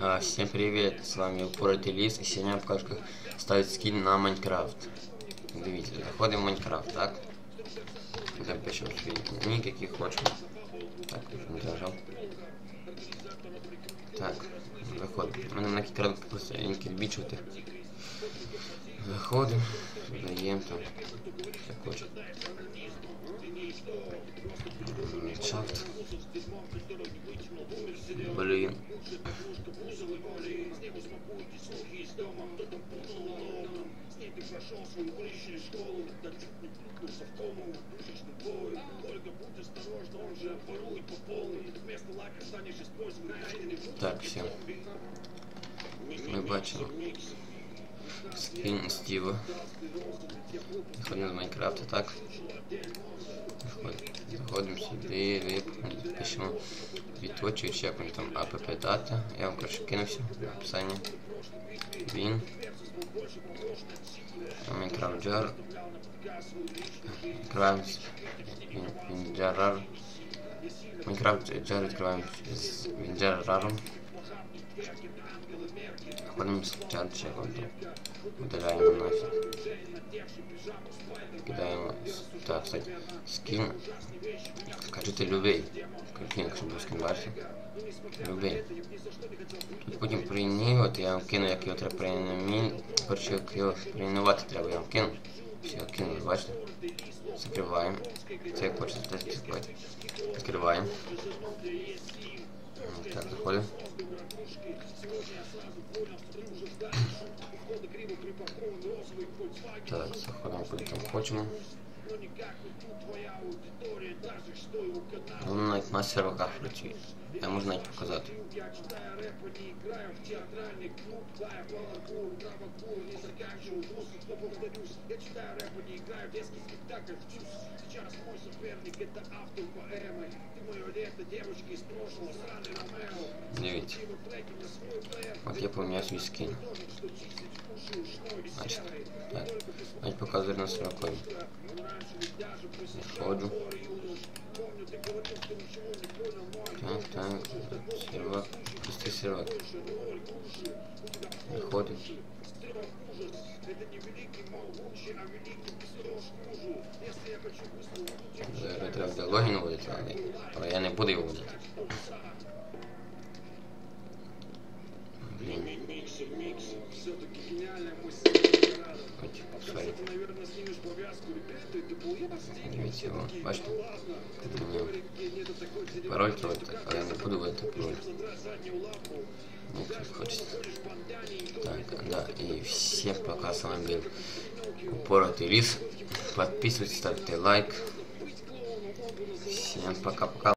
А, всем привет, с вами Упоротый Лис, и сегодня я покажу, как ставить скин на Майнкрафт. Дивіться, заходимо в Майнкрафт, так? Запишемо свій нік, який хочемо. Так, не зажав. Так, заходимо. У мене на екран просто лінки збільшувати. Заходимо, додаємо там, як хочемо. Так, все. Ми бачимо скін Стіва. Заходимо з Майнкрафта, так? Заходимо сюди, пишемо відточуючи, як він там app дата. Я вам коротше кинувся в описанні. Він. Minecraft jar. Відкриваємо WinJar. Minecraft jar відкриваємо з WinJar. Ходимо з чат чеком. Удаляємо нафиг. Кидаємо. Так, кстати, скин. Скажите любий. Каким, якщо був скин бачите? Любий. Тут потім прийняти, я вам кину, як його треба прийняти. Коротше, як його прийняти треба, я вам кину. Все, кину, бачите? Закриваємо. Це як хочете теж закривати. Відкриваємо. Так, заходимо. Так, заходимо куди там хочемо. Ну, навіть на серваках працює. Я можу навіть показати. Дивіться. От я поміняв свій скін. Значить, так. Навіть показую на сервакові. Заходжу. Так, так, сервак, пустый сервак. Заходим. Зараз треба буде логін вводити, але, але я не буду його вводити. Ой, сорі. Дивіться його, бачите? Мені пароль тройка, але я не буду вводити пароль. Ну, как хочется. Так, да, и всем пока, с вами был Упоротый Лис. Подписывайтесь, ставьте лайк. Всем пока-пока.